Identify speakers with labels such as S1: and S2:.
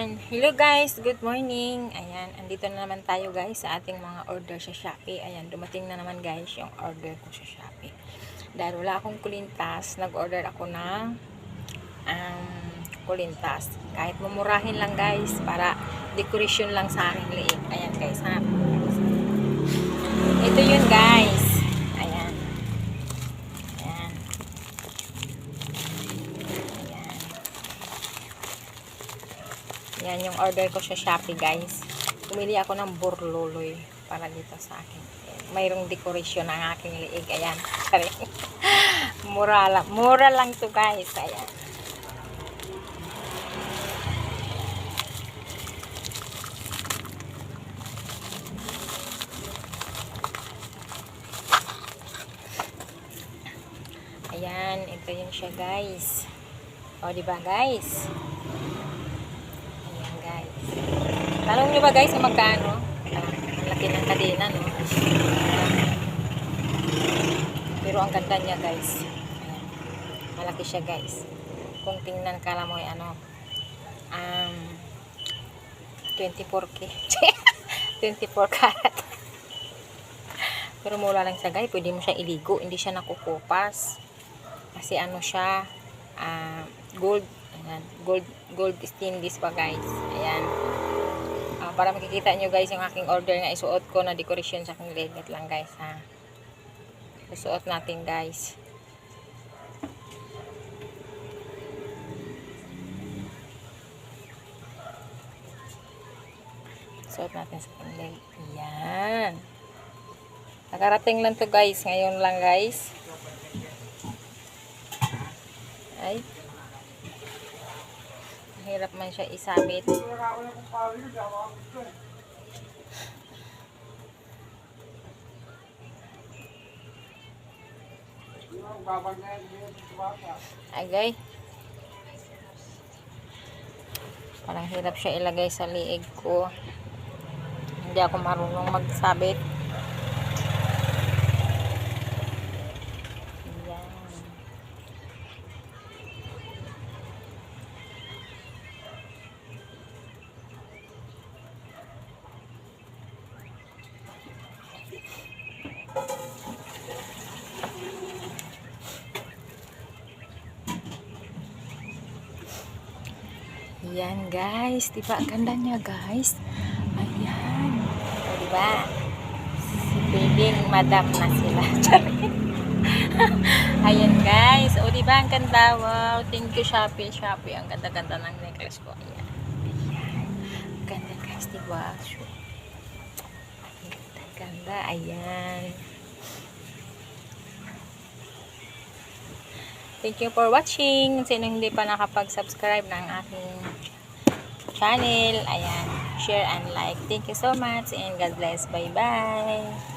S1: Ayan. Hello guys, good morning. Ayan, andito na naman tayo guys sa ating mga order sa Shopee. Ayan, dumating na naman guys yung order ko sa Shopee. Dahil wala akong kulintas, nag-order ako ng um, kulintas. Kahit mumurahin lang guys, para decoration lang sa aking liig. Ayan Yan yung order ko sa Shopee guys. Pumili ako ng burluloy para dito sa akin. Mayroong decoration ang aking liig. Ayan. mura lang. Mura lang to guys. Ayan. Ayan, ito yun siya guys. O, di ba guys? Tanong nyo ba guys kung magkano? Ang laki ng kadena, no? Pero ang ganda niya guys. Malaki siya guys. Kung tingnan ka lang mo ano, um, 24k. 24 karat. Pero mula lang siya guys. Pwede mo siya iligo. Hindi siya nakukupas. Kasi ano siya, ah, gold, ayan, gold, gold stainless pa guys. Ayan. Ah, para makikita nyo guys yung aking order nga isuot ko na decoration sa aking leg. Wait lang guys ha. Isuot natin guys. Suot natin sa aking leg. Ayan. Nakarating lang to guys. Ngayon lang guys. Ay. Hirap man siya isabit. Agay. Parang hirap siya ilagay sa liig ko. Hindi ako marunong magsabit. Yan guys, diba ang ganda niya guys? Ayan. O diba? Si Piling madam na sila. Ayan guys. O diba ang ganda? Wow. Thank you Shopee. Shopee. Ang ganda-ganda ng necklace ko. Ayan. Ayan. Ganda guys. Diba? Ang ganda. Ayan. Thank you for watching. Sino hindi pa nakapag-subscribe ng aking channel, ayan, share and like. Thank you so much and God bless. Bye-bye.